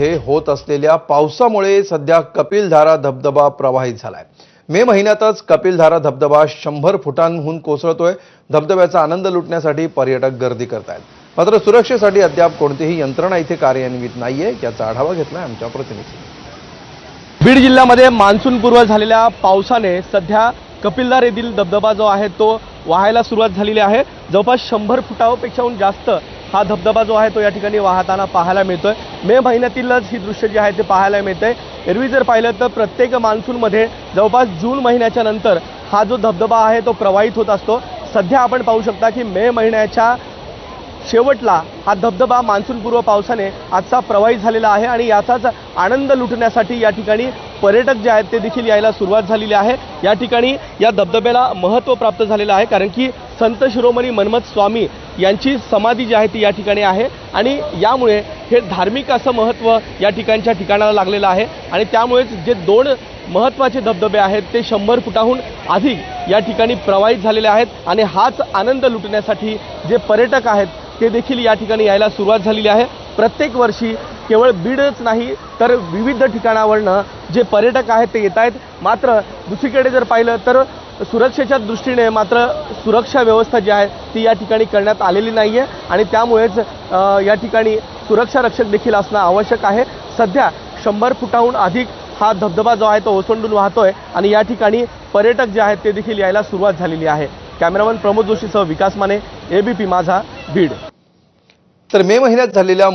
हे होत असलेल्या पावसामुळे सध्या कपिलधारा धबधबा प्रवाहित झालाय. मे महिन्यातच कपिलधारा धबधबा शंभर फुटांहून कोसळतोय. धबधब्याचा आनंद लुटण्यासाठी पर्यटक गर्दी करतायत. मात्र सुरक्षेसाठी अद्याप कोणतीही यंत्रणा इथे कार्यान्वित नाहीये याचा आढावा घेतलाय आमच्या प्रतिनिधी बीड जिल्ह्यामध्ये मान्सूनपूर्व झालेल्या पावसाने सध्या कपिलधार येथील धबधबा जो आहे तो वाहायला सुरुवात झालेली आहे. जवळपास शंभर फुटापेक्षाहून जास्त हा धबधबा जो आहे तो या ठिकाणी वाहताना पाहायला मिळतोय. मे महिन्यातीलच ही दृश्य जे आहे ते पाहायला मिळतंय. एरवी जर पाहिलं तर प्रत्येक मान्सूनमध्ये जवळपास जून महिन्याच्या नंतर हा जो धबधबा आहे तो प्रवाहित होत असतो. सध्या आपण पाहू शकता की मे महिन्याच्या शेवटला हा धबधबा मान्सूनपूर्व पावसाने आजचा प्रवाहित झालेला आहे आणि याचाच आनंद लुटण्यासाठी या ठिकाणी पर्यटक जे आहेत ते देखील यायला सुरुवात झालेली आहे. या ठिकाणी या धबधब्याला महत्त्व प्राप्त झालेलं आहे कारण की संत शिरोमणी मन्मथ स्वामी यांची समाधी जी आहे ती या ठिकाणी आहे. आणि यामुळे हे धार्मिक असं महत्त्व या ठिकाणच्या ठिकाणाला लागलेलं आहे. आणि त्यामुळेच जे दोन महत्त्वाचे धबधबे आहेत ते शंभर फुटाहून अधिक या ठिकाणी प्रवाहित झालेले आहेत. आणि हाच आनंद लुटण्यासाठी जे पर्यटक आहेत ते देखील या ठिकाणी यायला सुरुवात झालेली आहे. प्रत्येक वर्षी केवळ बीडच नाही तर विविध ठिकाणावरनं जे पर्यटक आहेत ते येत आहेत मात्र दुसरीकडे जर पाहिलं तर सुरक्षेच्या दृष्टीने मात्र सुरक्षा व्यवस्था जी आहे ती या ठिकाणी करण्यात आलेली नाही आहे आणि त्यामुळेच या ठिकाणी सुरक्षा रक्षक देखील असणं आवश्यक आहे. सध्या शंभर फुटाहून अधिक हा धबधबा जो आहे तो ओसंडून वाहतोय आणि या ठिकाणी पर्यटक जे आहेत ते देखील यायला सुरुवात झालेली आहे. कॅमेरामन प्रमोद जोशीसह विकास माने एबीपी माझा बीड. तर मे महिन्यात झालेल्या